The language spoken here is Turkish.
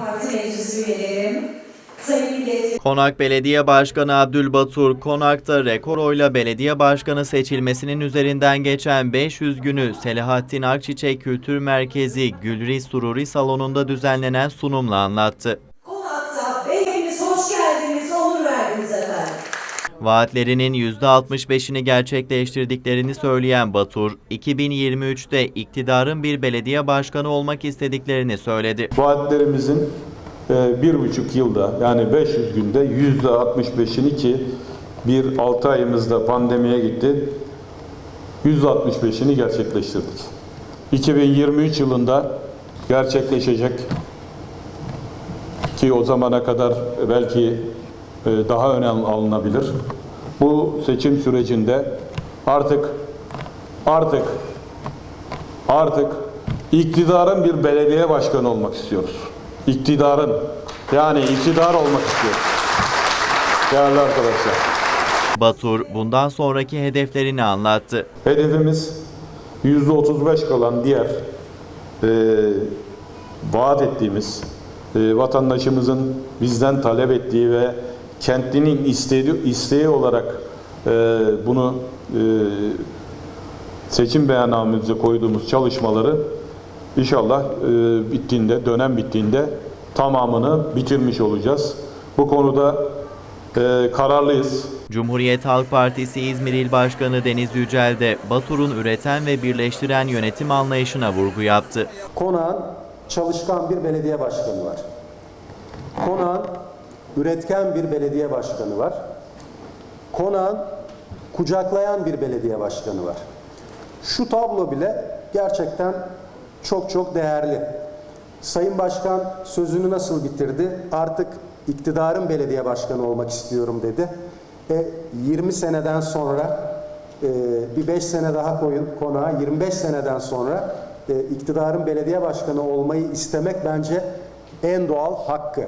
parti meclis üyelerim, sayın milletvekili Konak Belediye Başkanı Abdülbatur, Konak'ta rekor oyla belediye başkanı seçilmesinin üzerinden geçen 500 günü Selahattin Akçiçek Kültür Merkezi Gülri Sururi Salonu'nda düzenlenen sunumla anlattı. konakta hepiniz hoş geldiniz, onur verdiniz efendim. Vaatlerinin %65'ini gerçekleştirdiklerini söyleyen Batur, 2023'te iktidarın bir belediye başkanı olmak istediklerini söyledi. Vaatlerimizin e, bir buçuk yılda yani 500 günde yüzde 65'ini ki bir 6 ayımızda pandemiye gitti. Yüzde 65'ini gerçekleştirdik. 2023 yılında gerçekleşecek ki o zamana kadar belki daha önem alınabilir. Bu seçim sürecinde artık artık Artık iktidarın bir belediye başkanı olmak istiyoruz. İktidarın yani iktidar olmak istiyoruz. Değerli arkadaşlar. Batur, bundan sonraki hedeflerini anlattı. Hedefimiz %35 kalan diğer e, vaat ettiğimiz e, vatandaşımızın bizden talep ettiği ve kentlinin isteği, isteği olarak e, bunu e, seçim beyannamemize koyduğumuz çalışmaları inşallah e, bittiğinde, dönem bittiğinde tamamını bitirmiş olacağız. Bu konuda e, kararlıyız. Cumhuriyet Halk Partisi İzmir İl Başkanı Deniz Yücel de Batur'un üreten ve birleştiren yönetim anlayışına vurgu yaptı. Konağın çalışkan bir belediye başkanı var. Konağın üretken bir belediye başkanı var. Konağın kucaklayan bir belediye başkanı var. Şu tablo bile gerçekten çok çok değerli. Sayın Başkan sözünü nasıl bitirdi? Artık iktidarın belediye başkanı olmak istiyorum dedi. E, 20 seneden sonra e, bir 5 sene daha koyun konağa 25 seneden sonra e, iktidarın belediye başkanı olmayı istemek bence en doğal hakkı.